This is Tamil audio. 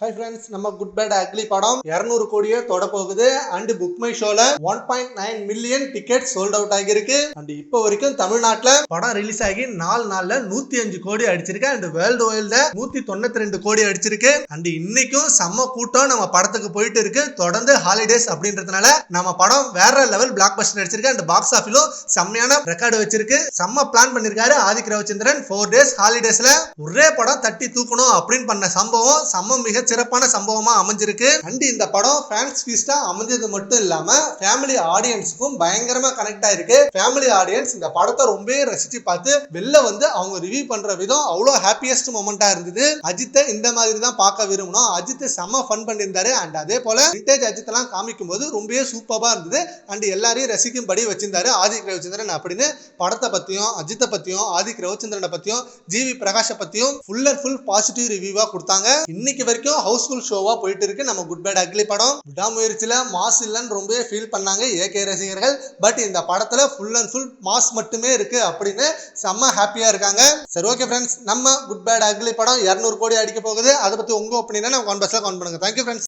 ஹாய் ஃப்ரெண்ட்ஸ் நம்ம குட் பேட் அக்லி படம் இரநூறு கோடியே தொட போகுது அண்ட் புக் மை ஷோல one point nine million ticket sold out ஆகியிருக்கு. அண்ட் இப்போ வரைக்கும் தமிழ்நாட்டில் படம் ரிலீஸ் ஆகி நாலு நாளில் நூத்தி அஞ்சு கோடி அடிச்சிருக்கு. அண்ட் வேர்ல்டு வைல்ட நூத்தி தொண்ணூத்தி ரெண்டு கோடி அடிச்சிருக்கு. அண்ட் இன்னைக்கும் செம்ம கூட்டம் நம்ம படத்துக்கு போயிட்டு இருக்கு. தொடர்ந்து ஹாலிடேஸ் அப்படின்றதுனால நம்ம படம் வேற லெவல் பிளாக் பஸ்டர் அடிச்சிருக்கு அண்ட் பாக்ஸ் ஆஃபிலும் செம்மையான ரெக்கார்டு வச்சிருக்கு. செம்ம பிளான் பண்ணிருக்காரு ஆதிக் ரவிச்சந்திரன். ஃபோர் டேஸ் ஹாலிடேஸ்ல ஒரே படம் தட்டி தூக்கணும் அப்படின்னு பண்ண சம்பவம் செம்ம மிக சிறப்பான சம்பவமா அமைஞ்சிருக்கு. அண்ட் இந்த படம் ஃபேன்ஸ் ஃபீஸ்டா அமைஞ்சது மட்டும் இல்லாம ஃபேமிலி ஆடியன்ஸுக்கும் பயங்கரமா கனெக்ட் ஆயிருக்கு. ஃபேமிலி ஆடியன்ஸ் இந்த படத்தை ரொம்பவே ரசிச்சு பார்த்து வெளில வந்து அவங்க ரிவ்யூ பண்ற விதம் அவ்வளோ ஹாப்பியஸ்ட் மூமெண்டா இருந்தது. அஜித்தை இந்த மாதிரி தான் பார்க்க விரும்பணும் அஜித் செம்ம ஃபன் பண்ணியிருந்தாரு. அண்ட் அதே போல விண்டேஜ் அஜித் எல்லாம் காமிக்கும் போது ரொம்பவே சூப்பரா இருந்தது. அண்ட் எல்லாரையும் ரசிக்கும்படி வச்சிருந்தாரு ஆதிக் ரவிச்சந்திரன் அப்படின்னு. படத்தை பத்தியும் அஜித்தை பத்தியும் ஆதிக் ரவிச்சந்திரனை பத்தியும் ஜிவி பிரகாஷை பத்தியும் ஃபுல் அண்ட் ஃபுல் பாசிட்டிவ் ரிவ்யூவா கொடுத்தாங்க. இன்னைக்கு வரைக்கும் ஹவுஸ்ஃபுல் ஷோவா போயிட்டு இருக்கு நம்ம குட் பேட் அக்லி படம். விடாமுயற்சியில மாஸ் இல்லைன்னு ரொம்பவே ஃபீல் பண்ணாங்க ஏகே ரசிகர்கள். பட் இந்த படத்துல ஃபுல் அண்ட் ஃபுல் மாஸ் மட்டுமே இருக்கு அப்படின்னு செம்ம ஹாப்பியா இருக்காங்க. சரி ஓகே ஃப்ரெண்ட்ஸ் நம்ம குட் பேட் அக்லி படம் இரநூறு கோடி அடிக்க போகுது. அதை பத்தி உங்க ஒப்பீனியனை நம்ம கான்பர்ஸ்ல கவுண்ட் பண்ணுங்க. Thank you friends